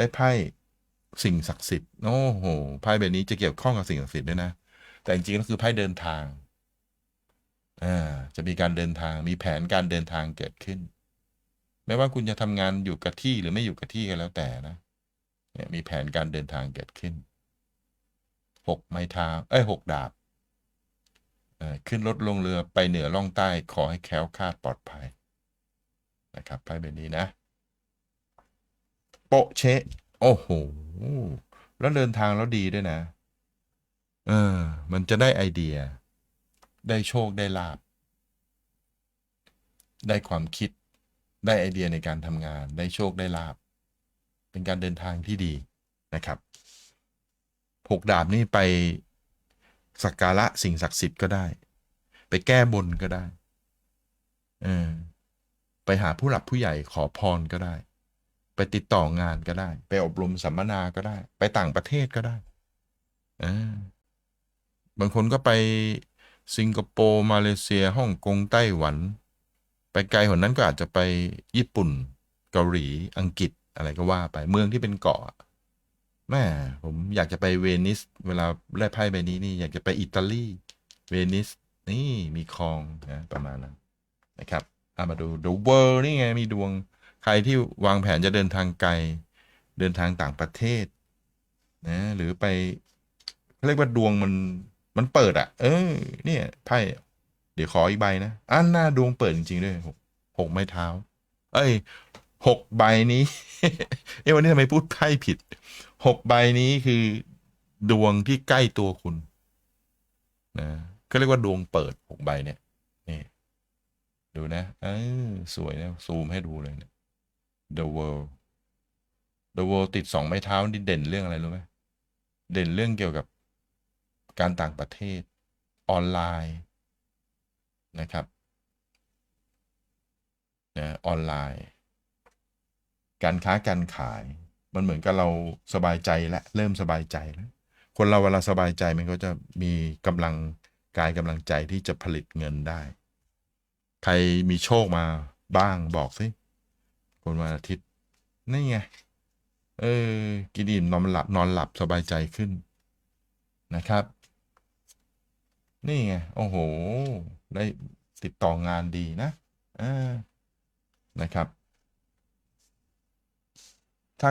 ได้ไพ่สิ่งศักดิ์สิทธิ์โอ้โหไพ่ใบนี้จะเกี่ยวข้องกับสิ่งศักดิ์สิทธิ์ด้วยนะ แต่จริงๆก็คือไพ่เดินทางอ่าจะมีการเดินทางมีแผนการเดินทางเกิดขึ้น ไม่ว่าคุณจะทำงานอยู่กับที่หรือไม่อยู่กับที่ก็แล้วแต่นะเนี่ยมีแผนการเดินทางเกิดขึ้นหกไม้เท้าเอ้ยหกดาบขึ้นรถลงเรือไปเหนือล่องใต้ขอให้แคล้วคลาดปลอดภัย นะครับไพ่ใบนี้นะ โปะเชะ โอ้โห แล้วเดินทางแล้วดีด้วยนะ เออ มันจะได้ไอเดีย ได้โชคได้ลาบ ได้ความคิด ได้ไอเดียในการทำงาน ได้โชคได้ลาบ เป็นการเดินทางที่ดีนะครับหกดาบนี่ไปสักการะสิ่งศักดิ์สิทธิ์ก็ได้ ไปแก้บนก็ได้ เออ ไปหาผู้หลักผู้ใหญ่ขอพรก็ได้ ไปติดต่องานก็ได้ ไปอบรมสัมมนาก็ได้ ไปต่างประเทศก็ได้อบางคนก็ไปสิงคโปร์มาเลเซียฮ่องกงไต้หวัน ไปไกลกว่านั้นก็อาจจะไปญี่ปุ่น เกาหลีอังกฤษอะไรก็ว่าไปเมืองที่เป็นเกาะแม่ผมอยากจะไปเวนิส เวลาได้ไพ่ใบนี้นี่อยากจะไปอิตาลีเวนิสนี่มีคลองนะประมาณนั้นนะครับเอามาดูดูเวอร์นี่ไงมีดวง ใครที่วางแผนจะเดินทางไกล เดินทางต่างประเทศนะหรือไปเขาเรียกว่าดวงมันมันเปิดอะ่ะ เออ เนี่ยไพ่เดี๋ยวขออีกใบนะอันหน้าดวงเปิดจริงๆด้วยหกหกไม้เท้า เอ้ยหกใบนี้ เอ้วันนี้ทำไมพูดไพ่ผิดหกใบนี้คือดวงที่ใกล้ตัวคุณนะก็เรียกว่าดวงเปิดหกใบเนี่ยนี่ดูนะเออสวยนะซูมให้ดูเลยเนี่ย The World The World ติดสองไม้เท้านี่เด่นเรื่องอะไรรู้ไหมเด่นเรื่องเกี่ยวกับการต่างประเทศออนไลน์นะครับนะออนไลน์ การค้าการขาย มันเหมือนกับเราสบายใจและเริ่มสบายใจแล้วคนเราเวลาสบายใจมันก็จะมีกำลังกายกำลังใจที่จะผลิตเงินได้ ใครมีโชคมาบ้างบอกสิ คนวันอาทิตย์ นี่ไง เออ กินอิ่มนอนหลับนอนหลับสบายใจขึ้นนะครับ นี่ไง โอ้โห ได้ติดต่องานดีนะอ่านะครับ ถ้า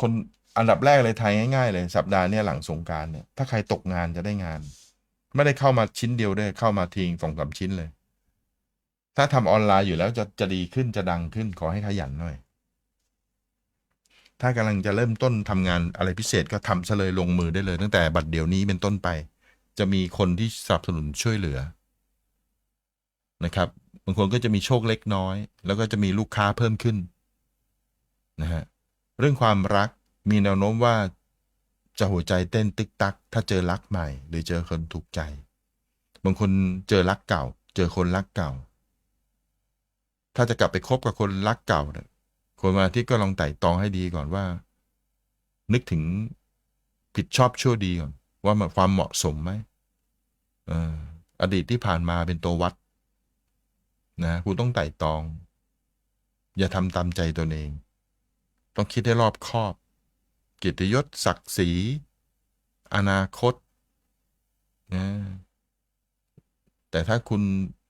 คนอันดับแรกเลยไทยง่ายๆเลย สัปดาห์นี้หลังสงการเนี่ย ถ้าใครตกงานจะได้งาน ไม่ได้เข้ามาชิ้นเดียวด้วยเข้ามาทิ้งสองสามชิ้นเลย ถ้าทำออนไลน์อยู่แล้วจะจะดีขึ้นจะดังขึ้นขอให้ขยันหน่อย ถ้ากำลังจะเริ่มต้นทำงานอะไรพิเศษก็ทำซะเลยลงมือได้เลย ตั้งแต่บัดเดี๋ยวนี้เป็นต้นไป จะมีคนที่สนับสนุนช่วยเหลือนะครับบางคนก็จะมีโชคเล็กน้อย แล้วก็จะมีลูกค้าเพิ่มขึ้นนะฮะเรื่องความรักมีแนวโน้มว่าจะหัวใจเต้นตึกตัก ถ้าเจอรักใหม่ หรือเจอคนถูกใจ บางคนเจอรักเก่า เจอคนรักเก่า ถ้าจะกลับไปคบกับคนรักเก่าเนี่ยคนมาที่ก็ลองไต่ตองให้ดีก่อนว่า นึกถึงผิดชอบชั่วดีก่อน ว่ามันความเหมาะสมไหมอออดีตที่ผ่านมาเป็นตัววัด นะคุณต้องไต่ตอง อย่าทำตามใจตนเอง ต้องคิดให้รอบคอบกียรติยศศักดิ์ศรีอนาคตนะแต่ถ้าคุณ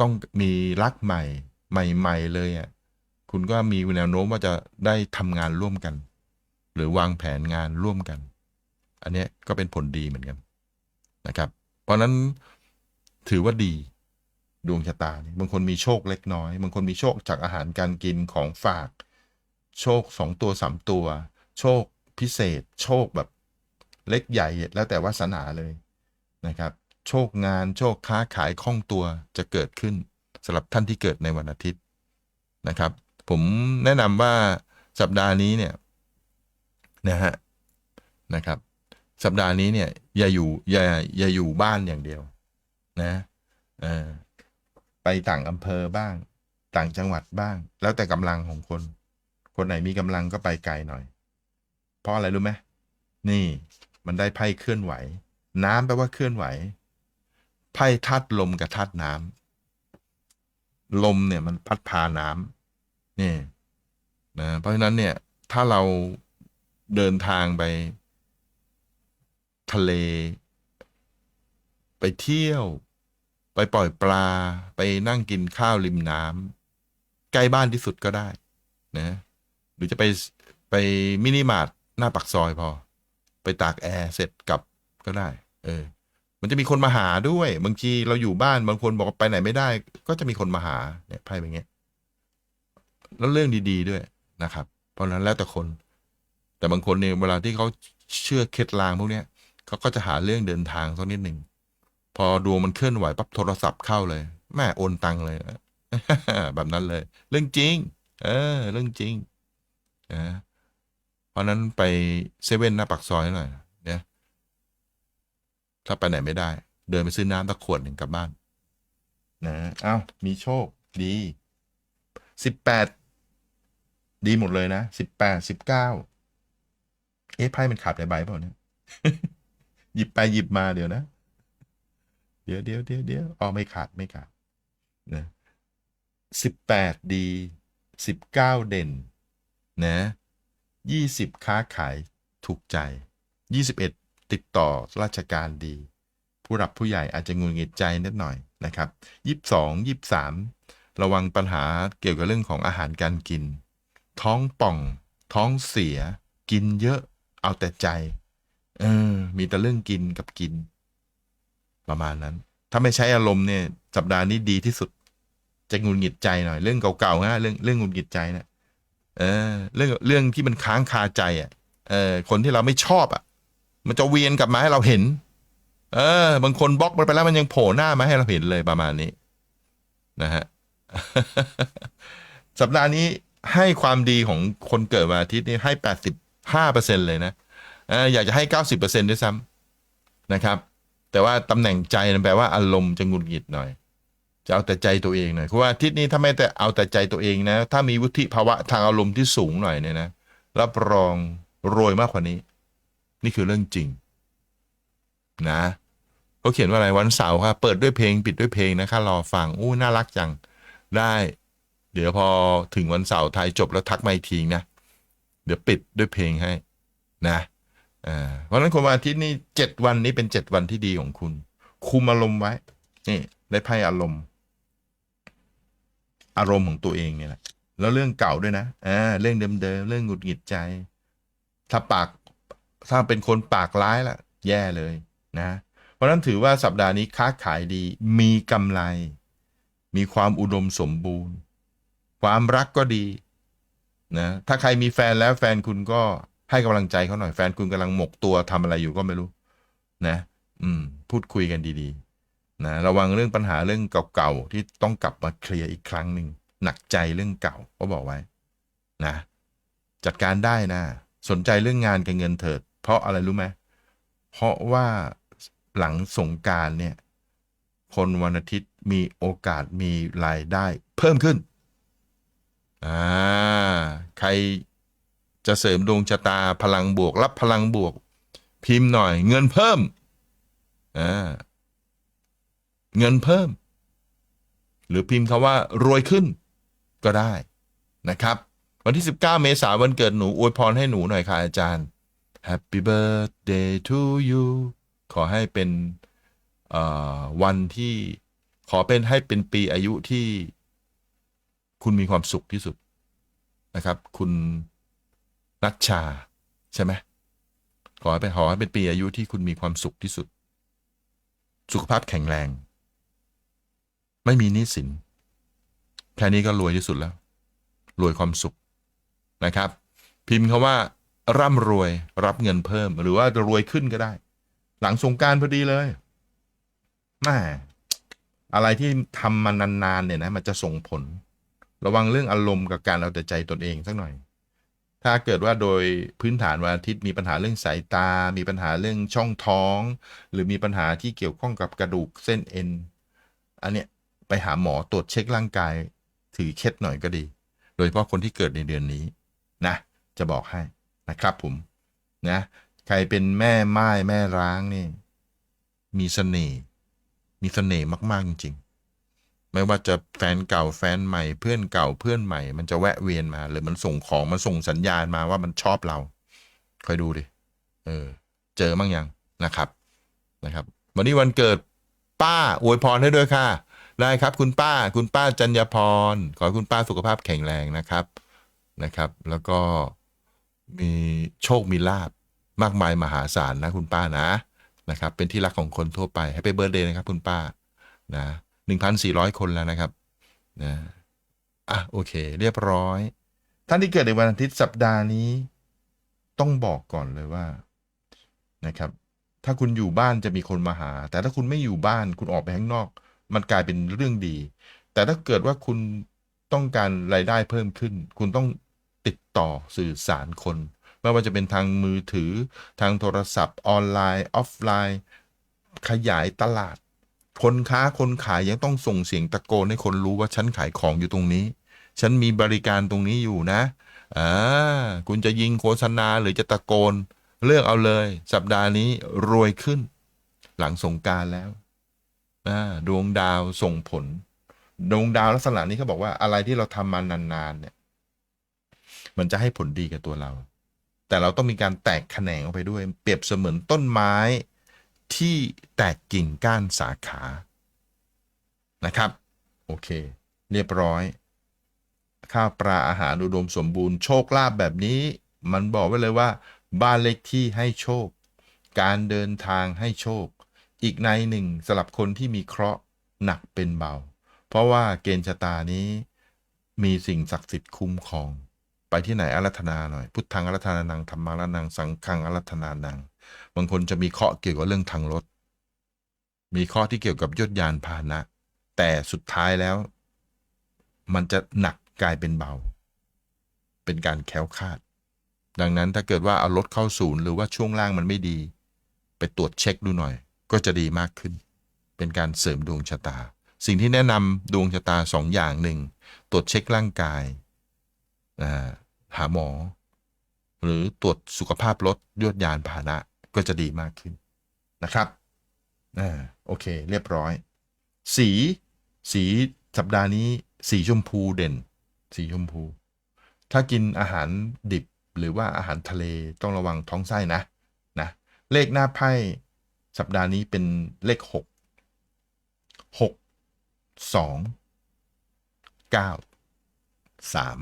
ต้องมีรักใหม่ ใหม่ ๆ เลยอะคุณก็มีแนวโน้มว่าจะได้ทำงานร่วมกัน หรือวางแผนงานร่วมกัน อันนี้ก็เป็นผลดีเหมือนกันนะครับ เพราะนั้นถือว่าดีดวงชะตาบางคนมีโชคเล็กน้อย บางคนมีโชคจากอาหารการกินของฝาก โชคสองตัวสามตัว โชคพิเศษ โชคแบบเล็กใหญ่แล้วแต่วาสนาเลยนะครับ โชคงานโชคค้าขายคล่องตัวจะเกิดขึ้น สำหรับท่านที่เกิดในวันอาทิตย์นะครับ ผมแนะนำว่าสัปดาห์นี้เนี่ยนะฮะนะครับ สัปดาห์นี้เนี่ย อย่าอยู่อย่าอย่าอยู่บ้านอย่างเดียว นะเออไปต่างอำเภอบ้าง ต่างจังหวัดบ้าง แล้วแต่กำลังของคน คนไหนมีกำลังก็ไปไกลหน่อย เพราะอะไรรู้ไหมนี่มันได้ไพ่เคลื่อนไหว น้ำแปลว่าเคลื่อนไหว ไพ่ทัดลมกับทัดน้ำ ลมเนี่ยมันพัดพาน้ำนี่นะเพราะฉะนั้นเนี่ยถ้าเราเดินทางไป ทะเล ไปเที่ยว ไปปล่อยปลา ไปนั่งกินข้าวริมน้ำใกล้บ้านที่สุดก็ได้ นะ หรือจะไปไปมินิมาร์ทหน้าปักซอยพอ ไปตากแอร์เสร็จกลับก็ได้ เออ มันจะมีคนมาหาด้วย บางทีเราอยู่บ้านบางคนบอกว่าไปไหนไม่ได้ ก็จะมีคนมาหาเนี่ยไพ่เป็นเงี้ยแล้วเรื่องดีๆด้วยนะครับ เพราะนั้นแล้วแต่คน แต่บางคนเนี่ยเวลาที่เขาเชื่อเคล็ดลางพวกเนี้ยเขาก็จะหาเรื่องเดินทางสักนิดหนึ่งพอดวงมันเคลื่อนไหวปั๊บโทรศัพท์เข้าเลยแม่โอนตังเลยแบบนั้นเลย เรื่องจริง เออ เรื่องจริงนะเพราะนั้นไปเซเว่นหน้าปากซอยหน่อย ถ้าไปไหนไม่ได้ เดินไปซื้อน้ำตะขวดหนึ่งกลับบ้าน นะเอ้ามีโชคดีสิบแปดดีหมดเลยนะสิบแปดสิบเก้าเอ๊ะไพ่มันขาดในใบเปล่าเนี่ยหยิบไปหยิบมาเดี๋ยวนะ เดี๋ยวเดี๋ยวเดี๋ยวเดี๋ยวอ๋อไม่ขาดไม่ขาดนะสิบแปดดีสิบเก้าเด่น นะยี่สิบค้าขายถูกใจยี่สิบเอ็ด ติดต่อราชการดี ผู้รับผู้ใหญ่อาจจะงุนงิดใจนิดหน่อยนะครับยี่สิบสองยี่สิบสามระวังปัญหาเกี่ยวกับเรื่องของอาหารการกิน ท้องป่อง ท้องเสีย กินเยอะ เอาแต่ใจ เออ มีแต่เรื่องกินกับกิน ประมาณนั้น ถ้าไม่ใช้อารมณ์เนี่ย สัปดาห์นี้ดีที่สุด จะงุนงิดใจหน่อย เรื่องเก่าๆนะเรื่องเรื่องงุนงิดใจนะเออ เรื่องเรื่องที่มันค้างคาใจอะ เออ คนที่เราไม่ชอบอะ มันจะเวียนกลับมาให้เราเห็น เออ บางคนบล็อกมันไปแล้วมันยังโผล่หน้ามาให้เราเห็นเลยประมาณนี้ นะฮะ สัปดาห์นี้ให้ความดีของคนเกิดวันอาทิตย์นี่ให้แปดสิบห้าเปอร์เซ็นเลยนะเอออยากจะให้เก้าสิบเปอร์เซ็นด้วยซ้ำนะครับ แต่ว่าตำแหน่งใจนั่นแปลว่าอารมณ์จะหงุดหงิดหน่อย จะเอาแต่ใจตัวเองหน่อยเพราะว่าอาทิตย์นี้ถ้าไม่แต่เอาแต่ใจตัวเองนะ ถ้ามีวุฒิภาวะทางอารมณ์ที่สูงหน่อยเนี่ยนะรับรองรวยมากกว่านี้ นี่คือเรื่องจริง นะเขาเขียนว่าอะไรวันเสาร์ครับเปิดด้วยเพลงปิดด้วยเพลงนะคะรอฟังอู้น่ารักจังได้ เดี๋ยวพอถึงวันเสาร์ไทยจบแล้วทักมาอีกทีนะเดี๋ยวปิดด้วยเพลงให้ นะอ่าเพราะฉะนั้นคนวันอาทิตย์นี้เจ็ดวันนี้เป็นเจ็ดวันที่ดีของคุณ คุมอารมณ์ไว้ นี่ได้ไพ่อารมณ์ อารมณ์ของตัวเองเนี่ยแหละแล้วเรื่องเก่าด้วยนะอ่าเรื่องเดิมๆเรื่องหงุดหงิดใจ ถ้าปาก ถ้าเป็นคนปากร้ายล่ะแย่เลยนะ เพราะฉะนั้นถือว่าสัปดาห์นี้ค้าขายดี มีกำไร มีความอุดมสมบูรณ์ ความรักก็ดีนะถ้าใครมีแฟนแล้วแฟนคุณก็ให้กำลังใจเขาหน่อยแฟนคุณกำลังหมกตัวทำอะไรอยู่ก็ไม่รู้ นะ อืม พูดคุยกันดีๆ นะระวังเรื่องปัญหาเรื่องเก่าๆที่ต้องกลับมาเคลียร์อีกครั้งหนึ่งหนักใจเรื่องเก่าก็บอกไว้ นะ จัดการได้นะ สนใจเรื่องงานกับเงินเถิด เพราะอะไรรู้ไหมเพราะว่าหลังสงการเนี่ย คนวันอาทิตย์มีโอกาสมีรายได้เพิ่มขึ้น อ่า ใครจะเสริมดวงชะตาพลังบวก รับพลังบวก พิมพ์หน่อย เงินเพิ่ม อ่า เงินเพิ่ม หรือพิมพ์คาว่ารวยขึ้น ก็ได้นะครับ วันที่ 19 เมษายนวันเกิดหนูอวยพรให้หนูหน่อยค่ะอาจารย์ Happy birthday to you ขอให้เป็นอ่อวันที่ขอเป็นให้เป็นปีอายุที่คุณมีความสุขที่สุดนะครับ คุณนัชชา ใช่ไหมขอให้เป็นขอให้เป็นปีอายุที่คุณมีความสุขที่สุด สุขภาพแข็งแรง ไม่มีหนี้สินแค่นี้ก็รวยที่สุดแล้ว รวยความสุขนะครับ พิมพ์คาว่า ร่ำรวยรับเงินเพิ่ม หรือว่ารวยขึ้นก็ได้ หลังสงการพอดีเลยแม่อะไรที่ทำมานานๆเนี่ยนะมันจะส่งผล ระวังเรื่องอารมณ์กับการเอาแต่ใจตนเองสักหน่อย ถ้าเกิดว่าโดยพื้นฐานวันอาทิตย์มีปัญหาเรื่องสายตา มีปัญหาเรื่องช่องท้อง หรือมีปัญหาที่เกี่ยวข้องกับกระดูกเส้นเอ็นอันเนี้ยไปหาหมอตรวจเช็คร่างกาย ถือเคล็ดหน่อยก็ดี โดยเฉพาะคนที่เกิดในเดือนนี้นะ จะบอกให้ นะครับผมนะใครเป็นแม่ไม้แม่ร้างนี่ มีเสน่ห์มีเสน่ห์มาก ๆ จริง ๆ ไม่ว่าจะแฟนเก่าแฟนใหม่เพื่อนเก่าเพื่อนใหม่ มันจะแวะเวียนมา หรือมันส่งของมันส่งสัญญาณมาว่ามันชอบเราคอยดูดิเออ เจอมั่งยังนะครับนะครับ วันนี้วันเกิดป้าอวยพรให้ด้วยค่ะ ได้ครับ คุณป้าคุณป้าจัญญพร ขอให้คุณป้าสุขภาพแข็งแรงนะครับนะครับ แล้วก็ มีโชคมีลาบมากมายมหาศาลนะคุณป้านะนะครับ เป็นที่รักของคนทั่วไปให้ไปเบิร์ดเดย์นะครับ คุณป้านะหนึ่งพันสี่ร้อยคนแล้วนะครับนะอะโอเค เรียบร้อย ท่านที่เกิดในวันอาทิตย์สัปดาห์นี้ ต้องบอกก่อนเลยว่านะครับ ถ้าคุณอยู่บ้านจะมีคนมาหา แต่ถ้าคุณไม่อยู่บ้านคุณออกไปข้างนอก มันกลายเป็นเรื่องดี แต่ถ้าเกิดว่าคุณต้องการรายได้เพิ่มขึ้น คุณต้อง ติดต่อสื่อสารคน ไม่ว่าจะเป็นทางมือถือ ทางโทรศัพท์ ออนไลน์ ออฟไลน์ ขยายตลาด คนค้าคนขายยังต้องส่งเสียงตะโกนให้คนรู้ว่าฉันขายของอยู่ตรงนี้ ฉันมีบริการตรงนี้อยู่นะอ่าคุณจะยิงโฆษณาหรือจะตะโกน เลือกเอาเลย สัปดาห์นี้รวยขึ้น หลังสงการแล้วดวงดาวส่งผล ดวงดาวลักษณะนี้เขาบอกว่าอะไรที่เราทำมานานๆเนี่ย มันจะให้ผลดีกับตัวเรา แต่เราต้องมีการแตกแขนงออกไปด้วย เปรียบเสมือนต้นไม้ที่แตกกิ่งก้านสาขา นะครับ โอเค เรียบร้อย ข้าวปลาอาหารอุดมสมบูรณ์โชคลาภแบบนี้ มันบอกไว้เลยว่า บ้านเลขที่ให้โชค การเดินทางให้โชค อีกในหนึ่งสำหรับคนที่มีเคราะห์หนักเป็นเบา เพราะว่าเกณฑ์ชะตานี้มีสิ่งศักดิ์สิทธิ์คุ้มครอง ไปที่ไหนอารัธนาหน่อยพุทธังอารัธนานังธรรมังอารัธนานังสังฆังอารัธนานังบางคนจะมีเคาะเกี่ยวกับเรื่องทางรถ มีข้อที่เกี่ยวกับยศยานพาหนะ แต่สุดท้ายแล้ว มันจะหนักกลายเป็นเบา เป็นการแคล้วคลาด ดังนั้นถ้าเกิดว่าเอารถเข้าศูนย์หรือว่าช่วงล่างมันไม่ดี ไปตรวจเช็คดูหน่อย ก็จะดีมากขึ้น เป็นการเสริมดวงชะตา สิ่งที่แนะนำดวงชะตาสองอย่างหนึ่งตรวจเช็คร่างกายอ่า หาหมอ หรือตรวจสุขภาพรถยวดยานพาหนะก็จะดีมากขึ้นนะครับอ่าโอเค เรียบร้อย สี สีสัปดาห์นี้ สีชมพูเด่น สีชมพู ถ้ากินอาหารดิบหรือว่าอาหารทะเลต้องระวังท้องไส้นะนะ เลขหน้าไพ่สัปดาห์นี้เป็นเลขหกหกสองเก้าสาม